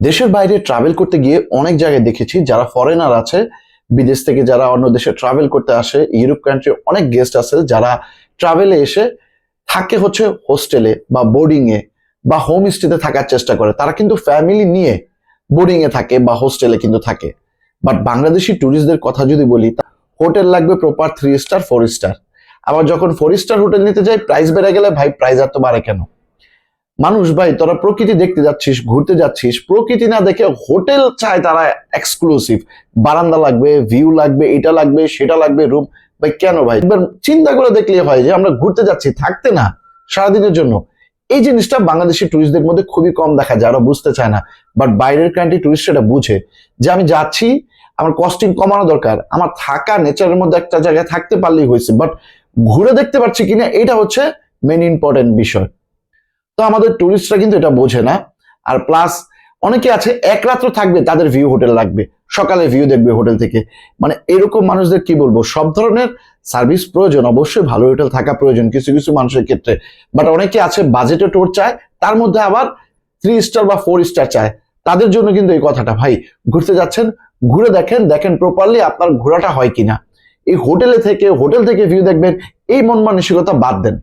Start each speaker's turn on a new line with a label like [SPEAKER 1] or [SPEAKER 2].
[SPEAKER 1] দেশের বাইরে ট্রাভেল করতে গিয়ে অনেক জায়গায় দেখেছি যারা ফরেনার আছে, বিদেশ থেকে যারা অন্য দেশে ট্রাভেল করতে আসে ইউরোপ কান্ট্রি অনেক গেস্ট আছে যারা ট্রাভেলে এসে থাকে হচ্ছে হোস্টেলে বা বোর্ডিং এ বা হোম স্টেতে থাকার চেষ্টা করে। তারা কিন্তু ফ্যামিলি নিয়ে বোর্ডিং এ থাকে বা হোস্টেলে কিন্তু থাকে। বাট বাংলাদেশি ট্যুরিস্টদের কথা যদি বলি হোটেল লাগবে proper three star four star আবার যখন ফোর স্টার হোটেল নিতে যাই প্রাইস বেড়ে গেলে ভাই প্রাইস আর তো বাড়ে কেন? মানুষ ভাই, তোরা প্রকৃতি দেখতে যাচ্ছিস, ঘুরতে যাচ্ছিস, প্রকৃতি না দেখে হোটেল চায় তারা এক্সক্লুসিভ বারান্দা লাগবে ভিউ লাগবে, এটা লাগবে, সেটা লাগবে রুম ভাই, কেন ভাই? একবার চিন্তা করে দেখলে হয় যে আমরা ঘুরতে যাচ্ছি, থাকতে না, সারাদিনের জন্য। এই জিনিসটা বাংলাদেশি টুরিস্টদের মধ্যে খুবই কম দেখা যায় বুঝতে চায় না। বাট বাইরের কান্ট্রি টুরিস্ট এটা বুঝে যে আমি যাচ্ছি, আমার কস্টিং কমানো দরকার, আমার থাকা নেচারের মধ্যে একটা জায়গায় থাকতে পারলেই হয়েছে। বাট ঘুরে দেখতে পারছি কিনা, এটা হচ্ছে মেন ইম্পর্টেন্ট বিষয়। তো আমাদের টুরিস্টরা কিন্তু এটা বোঝে না। আর প্লাস অনেকে আছে, এক রাত্র থাকবে, তাদের ভিউ হোটেল লাগবে। সকালে ভিউ দেখবে হোটেল থেকে। মানে এরকম মানুষদের কি বলব? সব ধরনের সার্ভিস প্রয়োজন, অবশ্যই ভালো হোটেল থাকা প্রয়োজন কিছু কিছু মানুষের ক্ষেত্রে। বাট অনেকে আছে বাজেটে টোর চায়, তার মধ্যে আবার থ্রি স্টার বা ফোর স্টার চায়। তাদের জন্য কিন্তু এই কথাটা, ভাই, ঘুরতে যাচ্ছেন, ঘুরে দেখেন দেখেন প্রপারলি আপনার ঘোরাটা হয় কিনা? এই হোটেলে থেকে হোটেল থেকে ভিউ দেখবেন, এই মন মানসিকতা বাদ দেন।